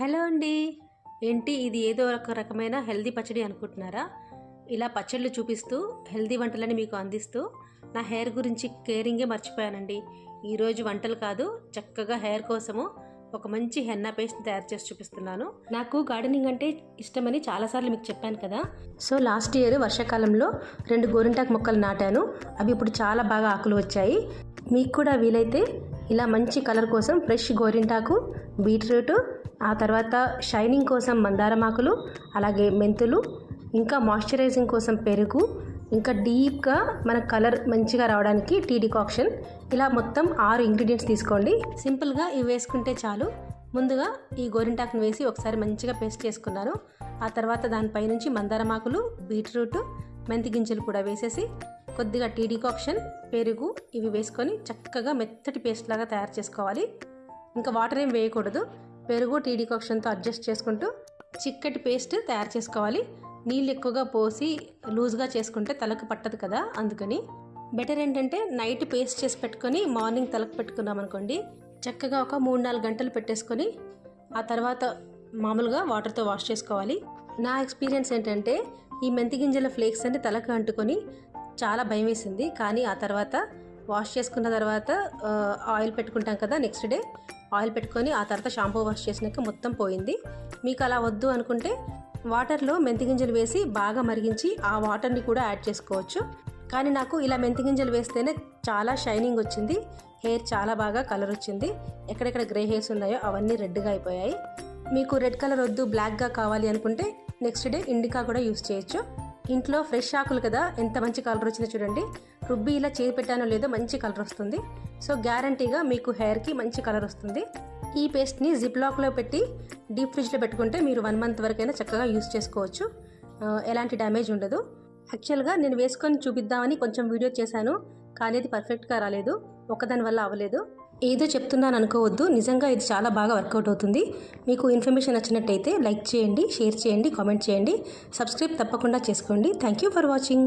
Hello అండి. ఏంటి ఇది ఏదో ఒక రకమైన హెల్దీ పచ్చడి అనుకుంటున్నారా? ఇలా పచ్చళ్ళు చూపిస్తూ హెల్దీ వంటలని మీకు అందిస్తూ నా హెయిర్ గురించి కేరింగే మర్చిపోయానండి. ఈరోజు వంటలు కాదు చక్కగా హెయిర్ కోసము ఒక మంచి హెన్నా పేస్ట్ తయారు చేసి చూపిస్తున్నాను. నాకు గార్డెనింగ్ అంటే ఇష్టమని చాలాసార్లు మీకు చెప్పాను కదా. సో లాస్ట్ ఇయర్ వర్షాకాలంలో రెండు గోరింటాకు మొక్కలు నాటాను. అవి ఇప్పుడు చాలా బాగా ఆకులు వచ్చాయి. మీకు కూడా వీలైతే ఇలా మంచి కలర్ కోసం ఫ్రెష్ గోరింటాకు బీట్రూట్ ఆ తర్వాత షైనింగ్ కోసం మందారమాకులు అలాగే మెంతులు ఇంకా మాయిశ్చరైజింగ్ కోసం పెరుగు ఇంకా డీప్గా మన కలర్ మంచిగా రావడానికి టీ డికాక్షన్. ఇలా మొత్తం ఆరు ఇంగ్రీడియంట్స్ తీసుకోండి. సింపుల్గా ఇవి వేసుకుంటే చాలు. ముందుగా ఈ గోరింటాకును వేసి ఒకసారి మంచిగా పేస్ట్ చేసుకున్నాను. ఆ తర్వాత దానిపైనుంచి మందారమాకులు బీట్రూట్ మెంతి గింజలు కూడా వేసేసి కొద్దిగా టీ డికాక్షన్ పెరుగు ఇవి వేసుకొని చక్కగా మెత్తటి పేస్ట్ లాగా తయారు చేసుకోవాలి. ఇంకా వాటర్ ఏం వేయకూడదు. పెరుగు టీ డికాక్షన్తో అడ్జస్ట్ చేసుకుంటూ చిక్కటి పేస్ట్ తయారు చేసుకోవాలి. నీళ్ళు ఎక్కువగా పోసి లూజ్గా చేసుకుంటే తలకు పట్టదు కదా అందుకని. బెటర్ ఏంటంటే నైట్ పేస్ట్ చేసి పెట్టుకొని మార్నింగ్ తలకు పెట్టుకున్నాం అనుకోండి చక్కగా ఒక మూడు నాలుగు గంటలు పెట్టేసుకొని ఆ తర్వాత మామూలుగా వాటర్తో వాష్ చేసుకోవాలి. నా ఎక్స్పీరియన్స్ ఏంటంటే ఈ మెంతి గింజల ఫ్లేక్స్ అంటే తలకు అంటుకొని చాలా భయం వేసింది. కానీ ఆ తర్వాత వాష్ చేసుకున్న తర్వాత ఆయిల్ పెట్టుకుంటాం కదా నెక్స్ట్ డే ఆయిల్ పెట్టుకొని ఆ తర్వాత షాంపూ వాష్ చేసినాక మొత్తం పోయింది. మీకు అలా వద్దు అనుకుంటే వాటర్లో మెంతి గింజలు వేసి బాగా మరిగించి ఆ వాటర్ని కూడా యాడ్ చేసుకోవచ్చు. కానీ నాకు ఇలా మెంతి గింజలు వేస్తేనే చాలా షైనింగ్ వచ్చింది. హెయిర్ చాలా బాగా కలర్ వచ్చింది. ఎక్కడెక్కడ గ్రే హెయిర్స్ ఉన్నాయో అవన్నీ రెడ్గా అయిపోయాయి. మీకు రెడ్ కలర్ వద్దు బ్లాక్గా కావాలి అనుకుంటే నెక్స్ట్ డే ఇండికా కూడా యూస్ చేయొచ్చు. ఇంట్లో ఫ్రెష్ ఆకులు కదా ఎంత మంచి కలర్ వచ్చిందో చూడండి. రుబ్బి ఇలా చేయి పెట్టానో లేదో మంచి కలర్ వస్తుంది. సో గ్యారంటీగా మీకు హెయిర్కి మంచి కలర్ వస్తుంది. ఈ పేస్ట్ని జిప్ లాక్లో పెట్టి డీప్ ఫ్రిడ్జ్లో పెట్టుకుంటే మీరు వన్ మంత్ వరకైనా చక్కగా యూస్ చేసుకోవచ్చు. ఎలాంటి డ్యామేజ్ ఉండదు. యాక్చువల్గా నేను వేసుకొని చూపిద్దామని కొంచెం వీడియో చేశాను కానీ అది పర్ఫెక్ట్గా రాలేదు. ఒకదాని వల్ల అవ్వలేదు. ఏదో చెప్తున్నాను అనుకోవద్దు. నిజంగా ఇది చాలా బాగా వర్కౌట్ అవుతుంది. మీకు ఇన్ఫర్మేషన్ నచ్చినట్టయితే లైక్ చేయండి షేర్ చేయండి కామెంట్ చేయండి. సబ్స్క్రైబ్ తప్పకుండా చేసుకోండి. Thank you for watching